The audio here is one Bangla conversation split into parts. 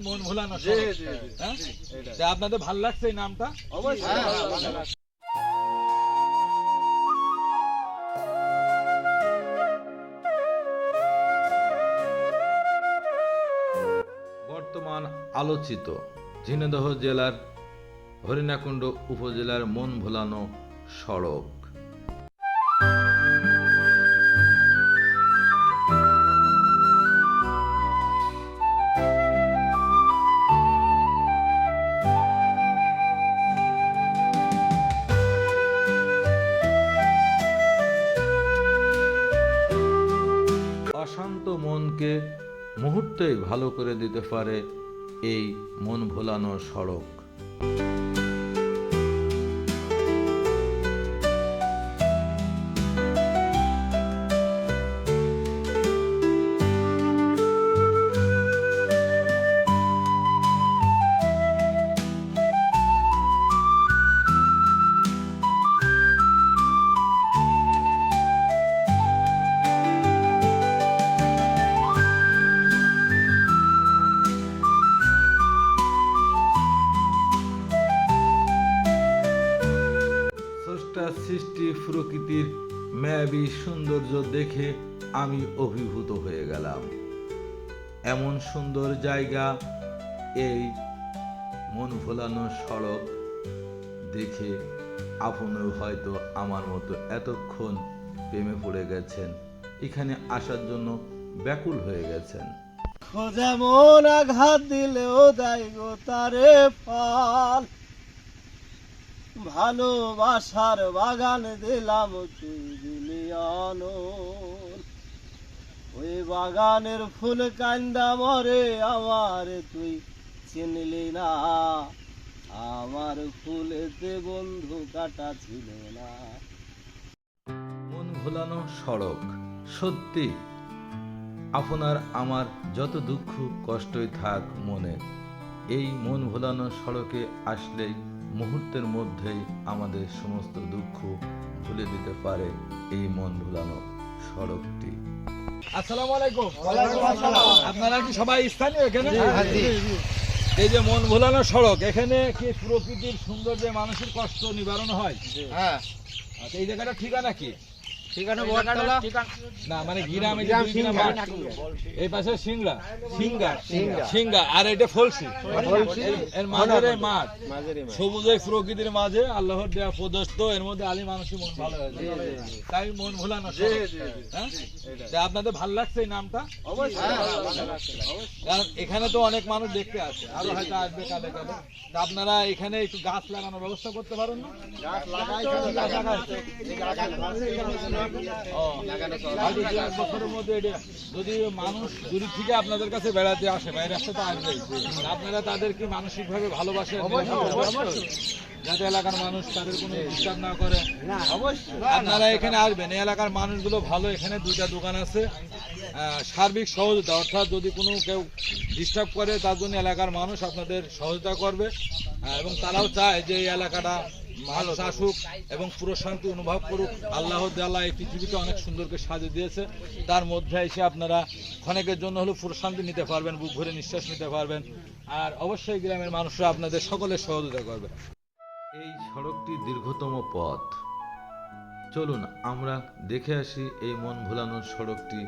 মন ভোলানো। হ্যাঁ? আপনাদের ভালো লাগছে এই নামটা অবশ্যই হ্যাঁ, ভালো লাগছে। বর্তমান আলোচিত ঝিনাইদহ জেলার হরিণাকুণ্ড উপজেলার মন ভোলানো সড়ক অশান্ত মনকে মুহূর্তেই ভালো করে দিতে পারে এই মন ভোলানো সড়ক। সৃষ্টি প্রকৃতির ম্যাবি সৌন্দর্য দেখে আমি অভিভূত হয়ে গেলাম। এমন সুন্দর জায়গা, এই মন ভোলানো সড়ক দেখে আপনিও হয়তো আমার মতো এতক্ষণ প্রেমে পড়ে গেছেন। এখানে আসার জন্য ব্যাকুল হয়ে গেছেন। যেমন আঘাত দিলেও দেয় গো তারে ফল ভালোবাসার বাগান দিলাম তুই ওই বাগানের ফুল কান্দা মরে আমার তুই চিনলি না। আমার ফুলেতে বন্ধু কাটা ছিল না। মন ভোলানো সড়ক, সত্যি। আপনার আমার যত দুঃখ কষ্টই থাক মনে, এই মন ভোলানো সড়কে আসলেই মুহূর্তের মধ্যেই আমাদের সমস্ত দুঃখ ভুলে দিতে পারে এই মন ভুলানো সড়কটি। আসসালামু আলাইকুম। আপনারা কি সবাই স্থানীয় এখানে? এই যে মন ভোলানো সড়ক এখানে কি প্রকৃতির সৌন্দর্যে মানুষের কষ্ট নিবারণ হয়? হ্যাঁ। আচ্ছা এই জায়গাটা ঠিকানা কি? ঠিকানা বটতলা না মানে গ্রামে গ্রাম সিংহা। এই পাশে সিংড়া সিংগা সিংড়া। আর এটা ফলসি। ফলসি। এর মাঝের মাঠ। মাঝারি মাঝ। সবুজ এই প্রকৃতির মাঝে আল্লাহর দেয়া প্রদস্ত এর মধ্যে আলী মানুষের মন ভালো হয়ে তাই মন ভোলানো। হ্যাঁ? আপনাদের ভালো লাগছে এই নামটা? অবশ্যই। হ্যাঁ। কারণ এখানে তো অনেক মানুষ দেখতে আসে। আরও হয়তো আসবে কালে কালে। তা আপনারা এখানে একটু গাছ লাগানোর ব্যবস্থা করতে পারেন না? গাছ যদি মানুষ দূর থেকে আপনাদের কাছে বেড়াতে আসে বাইরে আসতে তো আসবেই। আপনারা তাদেরকে মানসিক ভাবে ভালোবাসেন? যাতে এলাকার মানুষ তাদের কোনো ডিস্টার্ব না করে। আপনারা এখানে আসবেন, এই এলাকার মানুষগুলো ভালো। এখানে দুইটা দোকান আছে সার্বিক সহযোগিতা। অর্থাৎ যদি কোনো কেউ ডিস্টার্ব করে, তার জন্য এলাকার মানুষ আপনাদের সহযোগিতা করবে। এবং তারাও চায় যে এই এলাকাটা মানুষ আসুক এবং পুরো শান্তি অনুভব করুক। আল্লাহ আল্লাহ এই পৃথিবীতে অনেক সুন্দরকে সাজিয়ে দিয়েছে। তার মধ্যে এসে আপনারা ক্ষণেকের জন্য হলেও পুরো শান্তি নিতে পারবেন বুক ভরে নিঃশ্বাস নিতে পারবেন। আর অবশ্যই গ্রামের মানুষরা আপনাদের সকলের সহযোগিতা করবে। এই সড়কটি দীর্ঘতম পথ। চলুন আমরা দেখে আসি এই মন ভোলানোর সড়কটি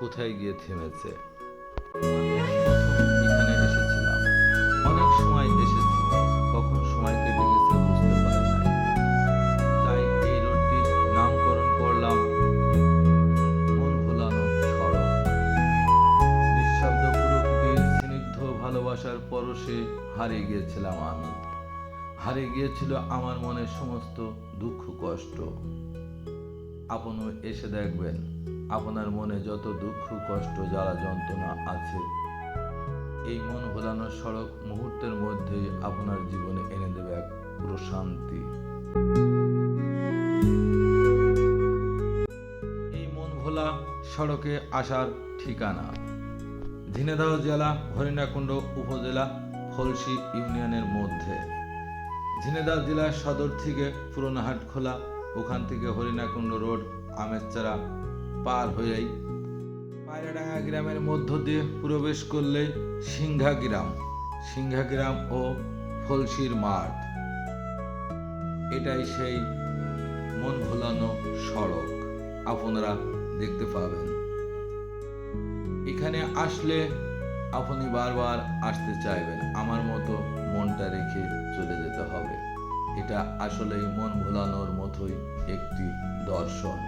কোথায় গিয়ে থেমেছে। এখানে এসেছিলাম। অনেক সময় এসেছি কখন সময় কেটে গেছে ভালোবাসার পরশে হারিয়ে গিয়েছিলাম আমি। হারিয়ে গিয়েছিল আমার মনের সমস্ত দুঃখ, কষ্ট। আপনও এসে দেখবেন, আপনার মনে যত দুঃখ, কষ্ট, জ্বালা, যন্ত্রণা আছে, এই মন ভোলানো সড়ক মুহূর্তের মধ্যেই আপনার জীবনে এনে দেবে এক প্রশান্তি এই মন ভোলা সড়কে আসার ঠিকানা। ঝিনাইদহ জেলা, হরিণাকুণ্ড উপজেলা, ফলসি ইউনিয়নের মধ্যে। ঝিনাইদহ জেলার সদর থেকে পুরনো খোলা, ওখান থেকে হরিণাকুণ্ড রোড, আমেরচারা পার হয়েই পায়রাডাঙ্গা গ্রামের মধ্য দিয়ে প্রবেশ করলেই সিংহাগ্রাম সিংহাগ্রাম ও ফলসির মাঠ। এটাই সেই মন ভোলানো সড়ক। আপনারা দেখতে পাবেন। এখানে আসলে আপনি বারবার আসতে চাইবেন। আমার মতো মনটা রেখে চলে যেতে হবে। এটা আসলেই মন ভোলানোর মতোই একটি দর্শন।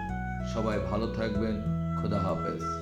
সবাই ভালো থাকবেন। খোদা হাফেজ।